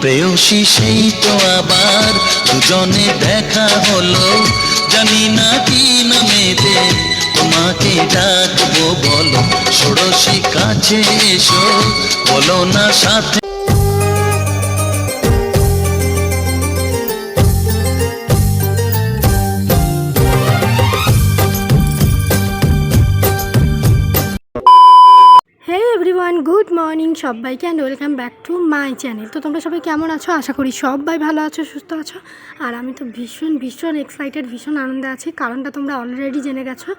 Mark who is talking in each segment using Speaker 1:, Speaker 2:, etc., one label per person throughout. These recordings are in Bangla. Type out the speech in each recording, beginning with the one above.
Speaker 1: প্রেয়সী, সেই তো আবার দুজনে দেখা হলো। জানি না কি নামেতে তোমাকে ডাকবো বলো। ষোড়শী কাছে এসো, বলো না সাথে
Speaker 2: মর্নিং সবাইকে and welcome back to my channel তো তোমরা সবাই কেমন আছো? আশা করি সবাই ভালো আছো, সুস্থ আছো। আর আমি তো ভীষণ ভীষণ এক্সাইটেড ভীষণ আনন্দে আছি। কারণটা তোমরা অলরেডি জেনে গেছো।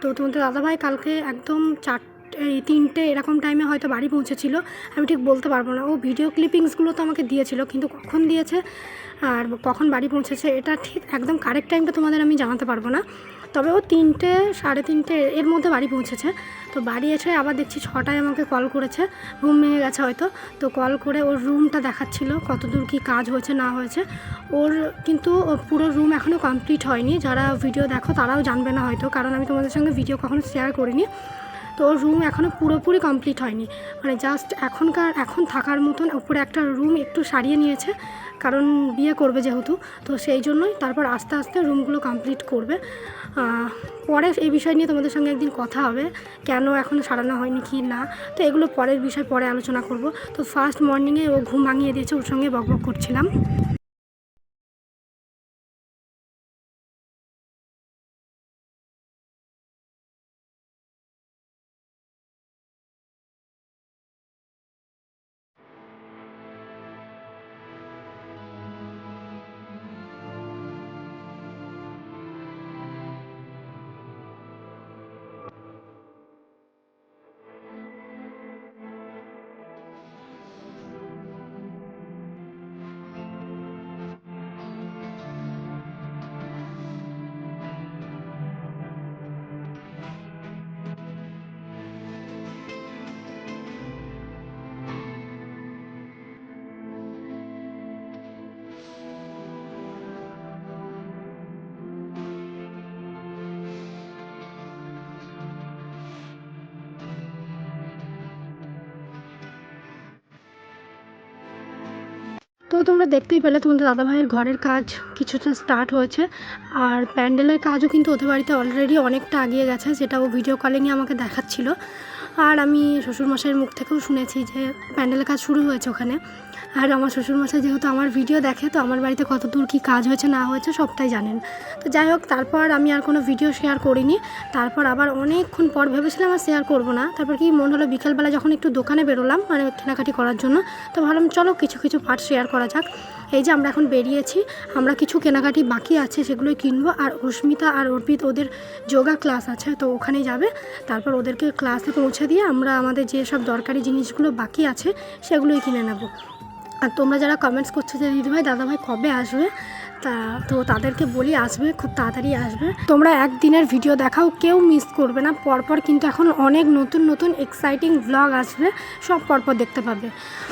Speaker 2: তো তোমাদের দাদাভাই কালকে একদম চার, এই তিনটে এরকম টাইমে হয়তো বাড়ি পৌঁছেছিল। আমি ঠিক বলতে পারব না। ও ভিডিও ক্লিপিংসগুলো তো আমাকে দিয়েছিল, কিন্তু কখন দিয়েছে আর কখন বাড়ি পৌঁছেছে, এটা ঠিক একদম কারেক্ট টাইমটা তোমাদের আমি জানাতে পারব না। তবে ও তিনটে, সাড়ে তিনটে এর মধ্যে বাড়ি পৌঁছেছে। তো বাড়ি এসে আবার দেখছি ছটায় আমাকে কল করেছে। ঘুম ভেঙে গেছে হয়তো। তো কল করে ওর রুমটা দেখাচ্ছিল, কতদূর কি কাজ হয়েছে, না হয়েছে। ওর কিন্তু পুরো রুম এখনও কমপ্লিট হয়নি। যারা ভিডিও দেখো তারাও জানবে না হয়তো, কারণ আমি তোমাদের সঙ্গে ভিডিও কখনো শেয়ার করিনি। তো ওর রুম এখনও পুরোপুরি কমপ্লিট হয়নি। মানে জাস্ট এখনকার, এখন থাকার মতন উপরে একটা রুম একটু সারিয়ে নিয়েছে। কারণ বিয়ে করবে যেহেতু, তো সেই জন্যই তারপর আস্তে আস্তে রুমগুলো কমপ্লিট করবে। পরে এই বিষয় নিয়ে তোমাদের সঙ্গে একদিন কথা হবে, কেন এখনও সারানো হয়নি, কি না? তো এগুলো পরের বিষয় পরে আলোচনা করব। তো ফার্স্ট মর্নিংয়ে ও ঘুম ভাঙিয়ে দিয়েছে, ওর সঙ্গে বকবক করছিলাম। তো তোমরা দেখতেই পেলে, তোমাদের দাদাভাইয়ের ঘরের কাজ কিছুটা স্টার্ট হয়েছে। আর প্যান্ডেলের কাজও কিন্তু ওদের বাড়িতে অলরেডি অনেকটা আগিয়ে গেছে, যেটা ও ভিডিও কলিংয়ে আমাকে দেখাচ্ছিল। আর আমি শ্বশুরমশাইয়ের মুখ থেকেও শুনেছি যে প্যান্ডেলের কাজ শুরু হয়েছে ওখানে। আর আমার শ্বশুরমশাই যেহেতু আমার ভিডিও দেখে, তো আমার বাড়িতে কত দূর কী কাজ হয়েছে, না হয়েছে সবটাই জানেন। তো যাই হোক, তারপর আমি আর কোনো ভিডিও শেয়ার করিনি। তারপর আবার অনেকক্ষণ পর ভেবেছিলাম আর শেয়ার করব না। তারপর কি মন হলো, বিকেলবেলা যখন একটু দোকানে বেরোলাম মানে কেনাকাটি করার জন্য, তো ভাবলাম চলো কিছু কিছু পার্ট শেয়ার করা যাক। এই যে আমরা এখন বেরিয়েছি, আমরা কিছু কেনাকাটি বাকি আছে, সেগুলোই কিনবো। আর অস্মিতা আর অর্পিত, ওদের যোগা ক্লাস আছে, তো ওখানে যাবে। তারপর ওদেরকে ক্লাসে পৌঁছে দিয়ে আমরা আমাদের যেসব দরকারি জিনিসগুলো বাকি আছে, সেগুলোই কিনে নেব। আর তোমরা যারা কমেন্টস করছ যে, দিদিভাই, দাদাভাই কবে আসবে? তা, তো তাদেরকে বলি, আসবে, খুব তাড়াতাড়ি আসবে। তোমরা একদিনের ভিডিও দেখাও, কেউ মিস করবে না। পরপর কিন্তু এখন অনেক নতুন নতুন এক্সাইটিং ব্লগ আসবে, সব পরপর দেখতে পাবে।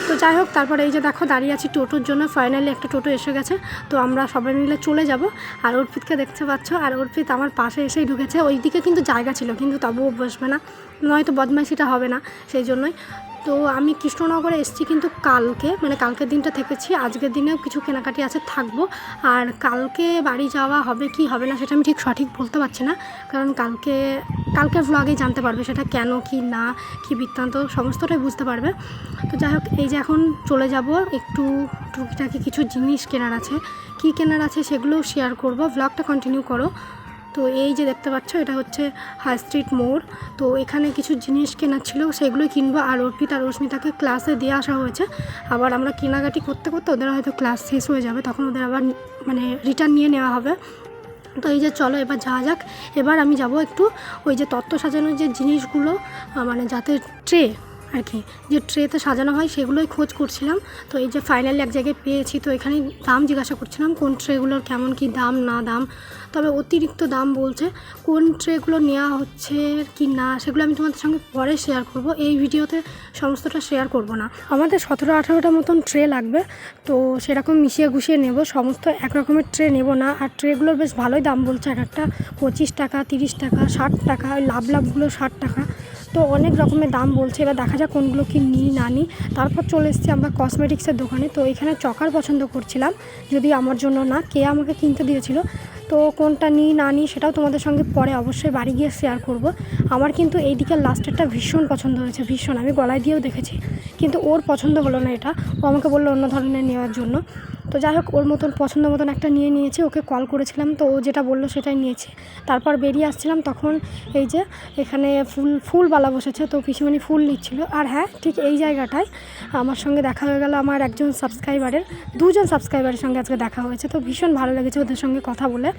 Speaker 2: তো যাই হোক, তারপর এই যে দেখো, দাঁড়িয়ে আছি টোটোর জন্য। ফাইনালি একটা টোটো এসে গেছে। তো আমরা সবাই মিলে চলে যাব। আর অর্পিতকে দেখতে পাচ্ছ, আর অর্পিত আমার পাশে এসেই ঢুকেছে। ওই দিকে কিন্তু জায়গা ছিল, কিন্তু তবুও বসবে না। নয়তো বদমাইশিটা হবে না, সেই জন্যই। তো আমি কৃষ্ণনগরে এসেছি কিন্তু কালকে মানে কালকের দিনটা থেকেছি, আজকের দিনেও কিছু কেনাকাটি আছে, থাকব। আর কালকে বাড়ি যাওয়া হবে কি হবে না সেটা আমি ঠিক সঠিক বলতে পারছি না, কারণ কালকে, কালকের ভ্লগে জানতে পারবে সেটা কেন, কি না, কি বৃত্তান্ত, সমস্তটাই বুঝতে পারবে। তো যাই হোক, এই যে এখন চলে যাব, একটু টুকিটাকি কিছু জিনিস কেনার আছে। কি কেনার আছে সেগুলোও শেয়ার করব ভ্লগটা কন্টিনিউ করো। তো এই যে দেখতে পাচ্ছ, এটা হচ্ছে হাই স্ট্রিট মোড় তো এখানে কিছু জিনিস কেনার ছিল, সেগুলোই কিনবো। আর অর্পিত আর রশ্মিতাকে ক্লাসে দিয়ে আসা হয়েছে। আবার আমরা কেনাকাটি করতে করতে ওদের হয়তো ক্লাস শেষ হয়ে যাবে, তখন ওদের আবার মানে রিটার্ন নিয়ে নেওয়া হবে। তো এই যে চলো এবার যাওয়া যাক। এবার আমি যাব একটু ওই যে তত্ত্ব সাজানোর যে জিনিসগুলো মানে যাতে ট্রে আর কি। যে ট্রেতে সাজানো হয় সেগুলোই খোঁজ করছিলাম। তো এই যে ফাইনালি এক জায়গায় পেয়েছি, তো এখানে দাম জিজ্ঞাসা করছিলাম, কোন ট্রেগুলোর কেমন কি দাম, না দাম। তবে অতিরিক্ত দাম বলছে, কোন ট্রেগুলো নেওয়া হচ্ছে কি না, সেগুলো আমি তোমাদের সঙ্গে পরে শেয়ার করব। এই ভিডিওতে সমস্তটা শেয়ার করব না। আমাদের সতেরো আঠেরোটা মতন ট্রে লাগবে, তো সেরকম মিশিয়ে গুছিয়ে নেব। সমস্ত এক রকমের ট্রে নেব না। আর ট্রেগুলোর বেশ ভালোই দাম বলছে, এক একটা পঁচিশ টাকা, তিরিশ টাকা, ষাট টাকা, লাভ লাভগুলো ষাট টাকা। তো অনেক রকমের দাম বলছে, এবার দেখা যাক কোনগুলো কি নিই, না নিই। তারপর চলে এসেছি আমরা কসমেটিক্সের দোকানে। তো এখানে চকার পছন্দ করছিলাম যদি আমার জন্য না, কে আমাকে কিনতে দিয়েছিল। তো কোনটা নিই, না নিই, সেটাও তোমাদের সঙ্গে পরে অবশ্যই বাড়ি গিয়ে শেয়ার করব। আমার কিন্তু এই দিকের লাস্টেরটা ভীষণ পছন্দ হয়েছে, ভীষণ। আমি গলায় দিয়েও দেখেছি, কিন্তু ওর পছন্দ হলো না এটা। ও আমাকে বলল অন্য ধরনের নেওয়ার জন্য। তো যাই হোক, ওর মতন পছন্দ মতন একটা নিয়ে নিয়েছি, ওকে কল করেছিলাম, তো ও যেটা বলল সেটাই নিয়েছি। তারপর বেরিয়ে আসছিলাম, তখন এই যে এখানে ফুল, ফুলবালা বসেছে, তো পিসিমণি ফুল নিচ্ছিল। আর হ্যাঁ ঠিক এই জায়গাটায় আমার সঙ্গে দেখা হয়ে গেল আমার একজন সাবস্ক্রাইবারের দুজন সাবস্ক্রাইবারের সঙ্গে আজকে দেখা হয়েছে, তো ভীষণ ভালো লেগেছে ওদের সঙ্গে কথা বলে।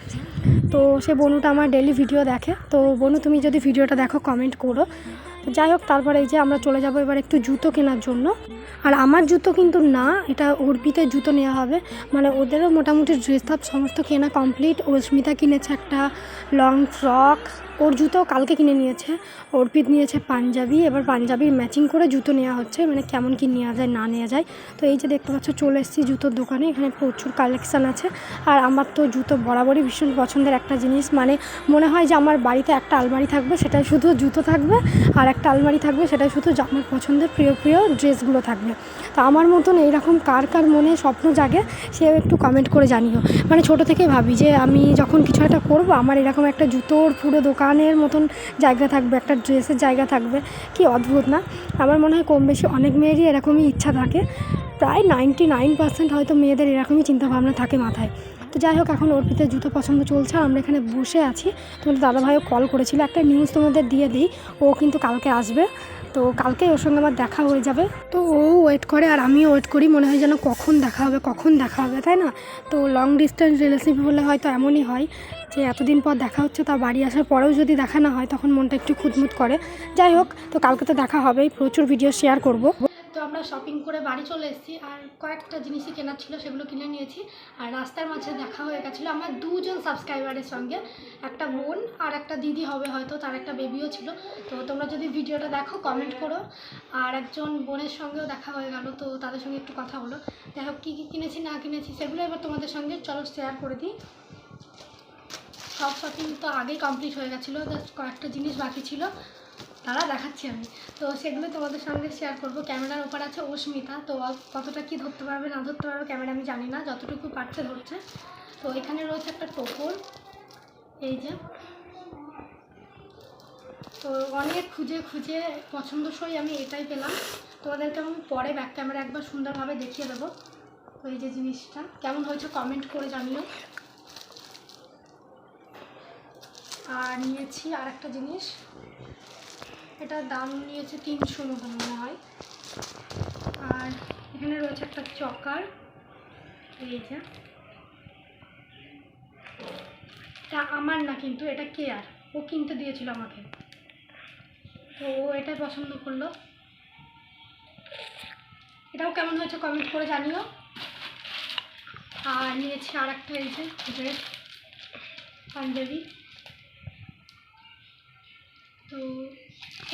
Speaker 2: তো সে বনুটা আমার ডেলি ভিডিও দেখে, তো বনু তুমি যদি ভিডিওটা দেখো কমেন্ট করো। যাই হোক তারপরে এই যে আমরা চলে যাব এবার একটু জুতো কেনার জন্য। আর আমার জুতো কিন্তু না, এটা অর্পিতের জুতো নেওয়া হবে। মানে ওদেরও মোটামুটি ড্রেস আপ সমস্ত কেনা কমপ্লিট অস্মিতা কিনেছে একটা লং ফ্রক ওর জুতো কালকে কিনে নিয়েছে। অর্পিত নিয়েছে পাঞ্জাবি, এবার পাঞ্জাবির ম্যাচিং করে জুতো নেওয়া হচ্ছে মানে কেমন কি নেওয়া যায়, না নেওয়া যায়। তো এই যে দেখতে পাচ্ছ, চলে এসেছি জুতোর দোকানে, এখানে প্রচুর কালেকশান আছে। আর আমার তো জুতো বরাবরই ভীষণ পছন্দের একটা জিনিস মানে মনে হয় যে আমার বাড়িতে একটা আলমারি থাকবে, সেটাই শুধু জুতো থাকবে, আর একটা আলমারি থাকবে, সেটাই শুধু আমার পছন্দের প্রিয় প্রিয় ড্রেসগুলো থাকবে। তো আমার মতন এইরকম কার কার মনে স্বপ্ন জাগে, সেও একটু কমেন্ট করে জানিও। মানে ছোট থেকে ভাবি যে আমি যখন কিছু একটা করব, আমার এরকম একটা জুতোর পুরো দোকানের মতন জায়গা থাকবে, একটা ড্রেসের জায়গা থাকবে। কি অদ্ভুত না? আমার মনে হয় কম বেশি অনেক মেয়েরই এরকমই ইচ্ছা থাকে। প্রায় নাইনটি নাইন পার্সেন্ট হয়তো মেয়েদের এরকমই চিন্তাভাবনা থাকে মাথায়। তো যাই হোক, এখন অর্পিতে জুতো পছন্দ চলছে, আর আমরা এখানে বসে আছি। তোমাদের দাদাভাইও কল করেছিল। একটা নিউজ তোমাদের দিয়ে দিই, ও কিন্তু কালকে আসবে। তো কালকে ওর সঙ্গে আমার দেখা হয়ে যাবে। তো ও ওয়েট করে আর আমিও ওয়েট করি, মনে হয় যেন কখন দেখা হবে, কখন দেখা হবে, তাই না? তো লং ডিস্টেন্স রিলেশনশিপ হলে হয়তো এমনই হয় যে এতদিন পর দেখা হচ্ছে, তা বাড়ি আসার পরেও যদি দেখা না হয়, তখন মনটা একটু খুঁতমুত করে। যাই হোক, তো কালকে তো দেখা হবেই, প্রচুর ভিডিও শেয়ার করব। তো আমরা শপিং করে বাড়ি চলে এসেছি আর কয়েকটা জিনিসই কেনার ছিল, সেগুলো কিনে নিয়েছি। আর রাস্তার মাঝে দেখা হয়ে গেছিল আমার দুজন সাবস্ক্রাইবারের সঙ্গে, একটা বোন আর একটা দিদি হবে হয়তো, তার একটা বেবিও ছিল। তো তোমরা যদি ভিডিওটা দেখো কমেন্ট করো। আর একজন বোনের সঙ্গেও দেখা হয়ে গেল, তো তাদের সঙ্গে একটু কথা হলো হোক, কী কী কিনেছি, না কিনেছি, সেগুলো এবার তোমাদের সঙ্গে চলো শেয়ার করে দিই। সব শপিং তো আগেই কমপ্লিট হয়ে গেছিল জাস্ট কয়েকটা জিনিস বাকি ছিল। তারা দেখাচ্ছি আমি। তো সেগুলো তোমাদের সঙ্গে শেয়ার করব। ক্যামেরার ওপর আছে অস্মিতা। তো কতটা কি ধরতে পারবে, না ধরতে পারবে ক্যামেরা আমি জানি না। যতটুকু পারছে ধরছে। তো এখানে রয়েছে একটা টোপর। এই যে। তো অনেক খুঁজে খুঁজে পছন্দসই আমি এটাই পেলাম। তোমাদেরকে আমি পরে ব্যাক ক্যামেরা একবার সুন্দরভাবে দেখিয়ে দেবো তো এই যে জিনিসটা। কেমন হয়েছে কমেন্ট করে জানিও। আর নিয়েছি আর একটা জিনিস। এটার দাম নিয়েছে তিনশো মতো মনে হয়। আর এখানে রয়েছে একটা চকার। এই যে। এটা আমার না কিন্তু, এটা কেয়ার। ও কিনতে দিয়েছিল আমাকে। তো ও এটাই পছন্দ করল। এটাও কেমন হয়েছে কমেন্ট করে জানিও। আর নিয়েছি আর একটা এই যে ড্রেস পাঞ্জাবি। তো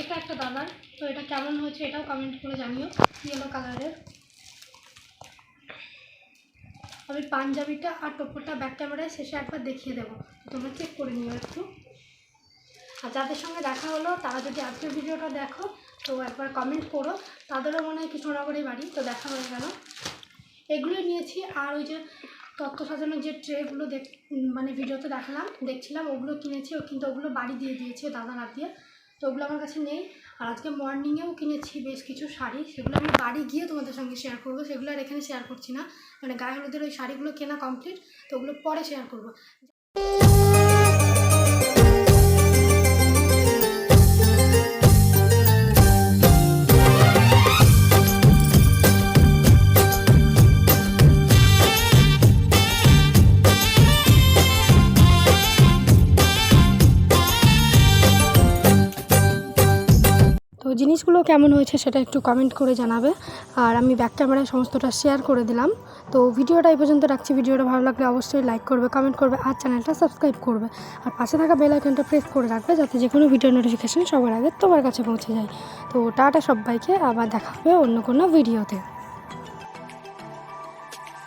Speaker 2: এটা একটা দাদার তো এটা কেমন হয়েছে এটাও কমেন্ট করে জানিও ইয়েলো কালারের আমি পাঞ্জাবিটা আর টোপরটা ব্যাক ক্যামেরায় শেষে একবার দেখিয়ে দেবো তোমরা চেক করে নিও একটু। আর যাদের সঙ্গে দেখা হলো, তারা যদি আজকের ভিডিওটা দেখো, তো একবার কমেন্ট করো, তাদেরও মনে হয় কিছু কৃষ্ণনগরের বাড়ি, তো দেখা হয়ে গেল। এগুলোই নিয়েছি, আর ওই যে তত্ত্ব সাজানোর যে ট্রেগুলো দেখ মানে ভিডিওতে দেখালাম, দেখছিলাম, ওগুলো কিনেছি, ও কিন্তু ওগুলো বাড়ি দিয়ে দিয়েছে দাদা হাত দিয়ে তো ওগুলো আমার কাছে নেই। আর আজকে মর্নিংয়েও কিনেছি বেশ কিছু শাড়ি। সেগুলো আমি বাড়ি গিয়ে তোমাদের সঙ্গে শেয়ার করব। সেগুলো আর এখানে শেয়ার করছি না। মানে গায়ে হলুদের ওই শাড়িগুলো কেনা কমপ্লিট তো ওগুলো পরে শেয়ার করব। কেমন হয়েছে সেটা একটু কমেন্ট করে জানাবে। আর আমি ব্যাক ক্যামেরায় সমস্তটা শেয়ার করে দিলাম। তো ভিডিওটা এই পর্যন্ত রাখছি। ভিডিওটা ভালো লাগলে অবশ্যই লাইক করবে কমেন্ট করবে, আর চ্যানেলটা সাবস্ক্রাইব করবে। আর পাশে থাকা বেল আইকনটা প্রেস করে রাখবে যাতে যে কোনো ভিডিও নোটিফিকেশান সবার আগে তোমার কাছে পৌঁছে যায়। তো টাটা সবাইকে, আবার দেখা হবে অন্য কোনো ভিডিওতে